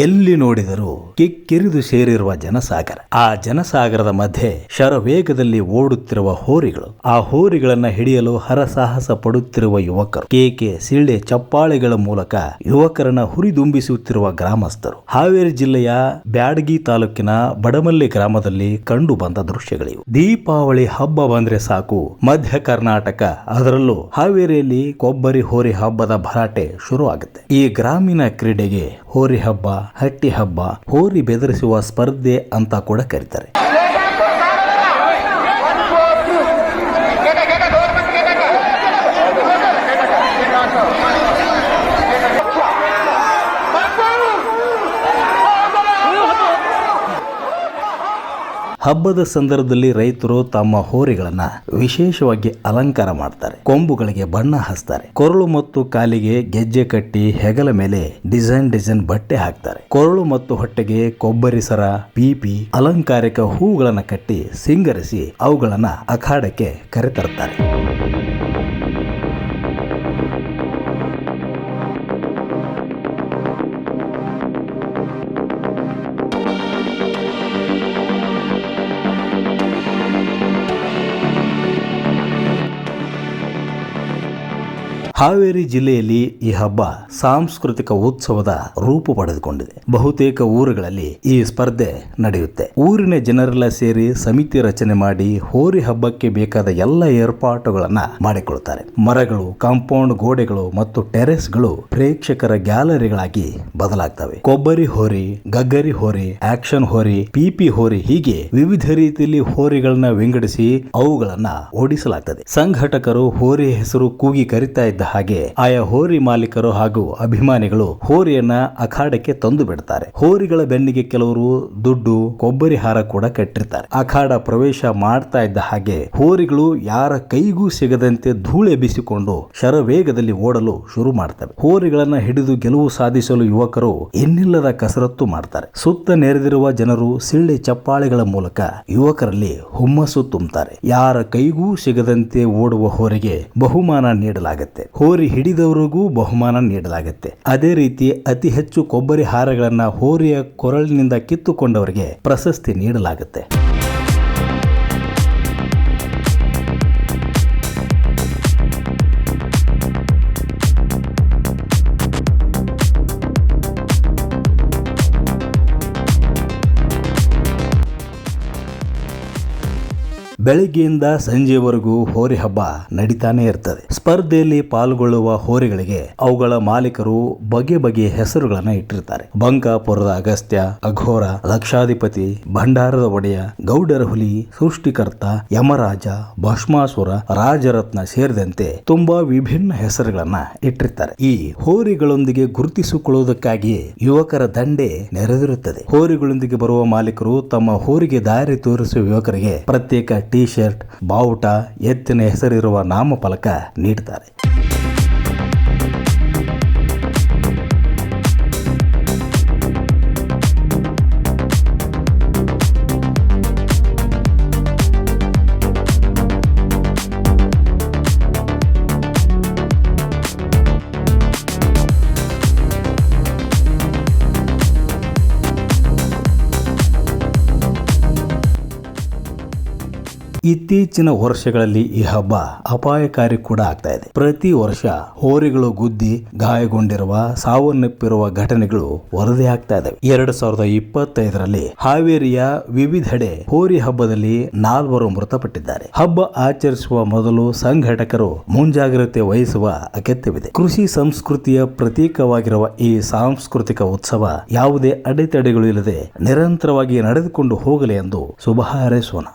ಎಲ್ಲಿ ನೋಡಿದರೂ ಕಿಕ್ಕಿರಿದು ಸೇರಿರುವ ಜನಸಾಗರ. ಆ ಜನಸಾಗರದ ಮಧ್ಯೆ ಶರವೇಗದಲ್ಲಿ ಓಡುತ್ತಿರುವ ಹೋರಿಗಳು. ಆ ಹೋರಿಗಳನ್ನ ಹಿಡಿಯಲು ಹರಸಾಹಸ ಪಡುತ್ತಿರುವ ಯುವಕರು. ಕೇಕೆ ಸಿಳ್ಳೆ ಚಪ್ಪಾಳೆಗಳ ಮೂಲಕ ಯುವಕರನ್ನ ಹುರಿದುಂಬಿಸುತ್ತಿರುವ ಗ್ರಾಮಸ್ಥರು. ಹಾವೇರಿ ಜಿಲ್ಲೆಯ ಬ್ಯಾಡಗಿ ತಾಲೂಕಿನ ಬಡಮಲ್ಲಿ ಗ್ರಾಮದಲ್ಲಿ ಕಂಡು ಬಂದ ದೃಶ್ಯಗಳಿವೆ. ದೀಪಾವಳಿ ಹಬ್ಬ ಬಂದ್ರೆ ಸಾಕು. ಮಧ್ಯ ಕರ್ನಾಟಕ, ಅದರಲ್ಲೂ ಹಾವೇರಿಯಲ್ಲಿ ಕೊಬ್ಬರಿ ಹೋರಿ ಹಬ್ಬದ ಭರಾಟೆ ಶುರು ಆಗುತ್ತೆ ಈ ಗ್ರಾಮೀಣ ಕ್ರೀಡೆಗೆ ಹೋರಿ ಹಬ್ಬ, ಹಟ್ಟಿ ಹಬ್ಬ ಹೋರಿ ಬೆದರಿಸುವ ಸ್ಪರ್ಧೆ ಅಂತ ಕೂಡ ಕರೀತಾರೆ. ಹಬ್ಬದ ಸಂದರ್ಭದಲ್ಲಿ ರೈತರು ತಮ್ಮ ಹೋರಿಗಳನ್ನ ವಿಶೇಷವಾಗಿ ಅಲಂಕಾರ ಮಾಡ್ತಾರೆ. ಕೊಂಬುಗಳಿಗೆ ಬಣ್ಣ ಹಚ್ತಾರೆ. ಕೊರಳು ಮತ್ತು ಕಾಲಿಗೆ ಗೆಜ್ಜೆ ಕಟ್ಟಿ ಹೆಗಲ ಮೇಲೆ ಡಿಸೈನ್ ಡಿಸೈನ್ ಬಟ್ಟೆ ಹಾಕ್ತಾರೆ. ಕೊರಳು ಮತ್ತು ಹೊಟ್ಟೆಗೆ ಕೊಬ್ಬರಿ ಸರ ಪೀಪಿ ಅಲಂಕಾರಿಕ ಹೂಗಳನ್ನ ಕಟ್ಟಿ ಸಿಂಗರಿಸಿ ಅವುಗಳನ್ನ ಅಖಾಡಕ್ಕೆ ಕರೆತರ್ತಾರೆ ಹಾವೇರಿ ಜಿಲ್ಲೆಯಲ್ಲಿ ಈ ಹಬ್ಬ ಸಾಂಸ್ಕೃತಿಕ ಉತ್ಸವದ ರೂಪ ಪಡೆದುಕೊಂಡಿದೆ. ಬಹುತೇಕ ಊರುಗಳಲ್ಲಿ ಈ ಸ್ಪರ್ಧೆ ನಡೆಯುತ್ತೆ. ಊರಿನ ಜನರೆಲ್ಲ ಸೇರಿ ಸಮಿತಿ ರಚನೆ ಮಾಡಿ ಹೋರಿ ಹಬ್ಬಕ್ಕೆ ಬೇಕಾದ ಎಲ್ಲ ಏರ್ಪಾಟುಗಳನ್ನ ಮಾಡಿಕೊಳ್ತಾರೆ. ಮರಗಳು, ಕಾಂಪೌಂಡ್ ಗೋಡೆಗಳು ಮತ್ತು ಟೆರೆಸ್ಗಳು ಪ್ರೇಕ್ಷಕರ ಗ್ಯಾಲರಿಗಳಾಗಿ ಬದಲಾಗ್ತವೆ. ಕೊಬ್ಬರಿ ಹೋರಿ, ಗಗ್ಗರಿ ಹೋರಿ ಆಕ್ಷನ್ ಹೋರಿ, ಪಿಪಿ ಹೋರಿ ಹೀಗೆ ವಿವಿಧ ರೀತಿಯಲ್ಲಿ ಹೋರಿಗಳನ್ನ ವಿಂಗಡಿಸಿ ಅವುಗಳನ್ನ ಓಡಿಸಲಾಗ್ತದೆ. ಸಂಘಟಕರು ಹೋರಿ ಹೆಸರು ಕೂಗಿ ಕರಿತಾ ಇದ್ದ ಹಾಗೆ ಆಯಾ ಹೋರಿ ಮಾಲೀಕರು ಹಾಗೂ ಅಭಿಮಾನಿಗಳು ಹೋರಿಯನ್ನ ಅಖಾಡಕ್ಕೆ ತಂದು ಬಿಡ್ತಾರೆ. ಹೋರಿಗಳ ಬೆನ್ನಿಗೆ ಕೆಲವರು ದುಡ್ಡು, ಕೊಬ್ಬರಿ ಹಾರ ಕೂಡ ಕಟ್ಟಿರ್ತಾರೆ. ಅಖಾಡ ಪ್ರವೇಶ ಮಾಡ್ತಾ ಇದ್ದ ಹಾಗೆ ಹೋರಿಗಳು ಯಾರ ಕೈಗೂ ಸಿಗದಂತೆ ಧೂಳೆಬ್ಬಿಸಿಕೊಂಡು ಶರವೇಗದಲ್ಲಿ ಓಡಲು ಶುರು ಮಾಡ್ತವೆ. ಹೋರಿಗಳನ್ನ ಹಿಡಿದು ಗೆಲುವು ಸಾಧಿಸಲು ಯುವಕರು ಇನ್ನಿಲ್ಲದ ಕಸರತ್ತು ಮಾಡ್ತಾರೆ. ಸುತ್ತ ನೆರೆದಿರುವ ಜನರು ಸಿಳ್ಳೆ ಚಪ್ಪಾಳೆಗಳ ಮೂಲಕ ಯುವಕರಲ್ಲಿ ಹುಮ್ಮಸ್ಸು ತುಂಬುತ್ತಾರೆ ಯಾರ ಕೈಗೂ ಸಿಗದಂತೆ ಓಡುವ ಹೋರಿಗೆ ಬಹುಮಾನ ನೀಡಲಾಗುತ್ತೆ. ಹೋರಿ ಹಿಡಿದವರಿಗೂ ಬಹುಮಾನ ನೀಡಲಾಗುತ್ತೆ. ಅದೇ ರೀತಿ ಅತಿ ಹೆಚ್ಚು ಕೊಬ್ಬರಿ ಹಾರಗಳನ್ನು ಹೋರಿಯ ಕೊರಳಿನಿಂದ ಕಿತ್ತುಕೊಂಡವರಿಗೆ ಪ್ರಶಸ್ತಿ ನೀಡಲಾಗುತ್ತೆ. ಬೆಳಗ್ಗೆಯಿಂದ ಸಂಜೆವರೆಗೂ ಹೋರಿ ಹಬ್ಬ ನಡೀತಾನೆ ಇರ್ತದೆ. ಸ್ಪರ್ಧೆಯಲ್ಲಿ ಪಾಲ್ಗೊಳ್ಳುವ ಹೋರಿಗಳಿಗೆ ಅವುಗಳ ಮಾಲೀಕರು ಬಗೆ ಬಗೆಯ ಹೆಸರುಗಳನ್ನ ಇಟ್ಟಿರ್ತಾರೆ. ಬಂಕಾಪುರದ ಅಗಸ್ತ್ಯ, ಅಘೋರ, ಲಕ್ಷಾಧಿಪತಿ, ಭಂಡಾರದ ಒಡೆಯ, ಗೌಡರ ಹುಲಿ, ಸೃಷ್ಟಿಕರ್ತ, ಯಮರಾಜ, ಭಸ್ಮಾಸುರ, ರಾಜರತ್ನ ಸೇರಿದಂತೆ ತುಂಬಾ ವಿಭಿನ್ನ ಹೆಸರುಗಳನ್ನ ಇಟ್ಟಿರ್ತಾರೆ. ಈ ಹೋರಿಗಳೊಂದಿಗೆ ಗುರುತಿಸಿಕೊಳ್ಳುವುದಕ್ಕಾಗಿ ಯುವಕರ ದಂಡೆ ನೆರೆದಿರುತ್ತದೆ. ಹೋರಿಗಳೊಂದಿಗೆ ಬರುವ ಮಾಲೀಕರು ತಮ್ಮ ಹೋರಿಗೆ ದಾರಿ ತೋರಿಸುವ ಯುವಕರಿಗೆ ಪ್ರತ್ಯೇಕ ಟಿ ಶರ್ಟ್ ಬಾವುಟ ಎತ್ತಿನ ಹೆಸರಿರುವ ನಾಮಫಲಕ ನೀಡ್ತಾರೆ. ಇತ್ತೀಚಿನ ವರ್ಷಗಳಲ್ಲಿ ಈ ಹಬ್ಬ ಅಪಾಯಕಾರಿ ಕೂಡ ಆಗ್ತಾ ಇದೆ. ಪ್ರತಿ ವರ್ಷ ಹೋರಿಗಳು ಗುದ್ದಿ ಗಾಯಗೊಂಡಿರುವ, ಸಾವನ್ನಪ್ಪಿರುವ ಘಟನೆಗಳು ವರದಿ ಆಗ್ತಾ ಇದೆ ಎರಡು ಸಾವಿರದ ಇಪ್ಪತ್ತೈದರಲ್ಲಿ ಹಾವೇರಿಯ ವಿವಿಧೆಡೆ ಹೋರಿ ಹಬ್ಬದಲ್ಲಿ ನಾಲ್ವರು ಮೃತಪಟ್ಟಿದ್ದಾರೆ. ಹಬ್ಬ ಆಚರಿಸುವ ಮೊದಲು ಸಂಘಟಕರು ಮುಂಜಾಗ್ರತೆ ವಹಿಸುವ ಅಗತ್ಯವಿದೆ. ಕೃಷಿ ಸಂಸ್ಕೃತಿಯ ಪ್ರತೀಕವಾಗಿರುವ ಈ ಸಾಂಸ್ಕೃತಿಕ ಉತ್ಸವ ಯಾವುದೇ ಅಡೆತಡೆಗಳು ಇಲ್ಲದೆ ನಿರಂತರವಾಗಿ ನಡೆದುಕೊಂಡು ಹೋಗಲಿ ಎಂದು ಶುಭ ಹಾರೈಸೋಣ.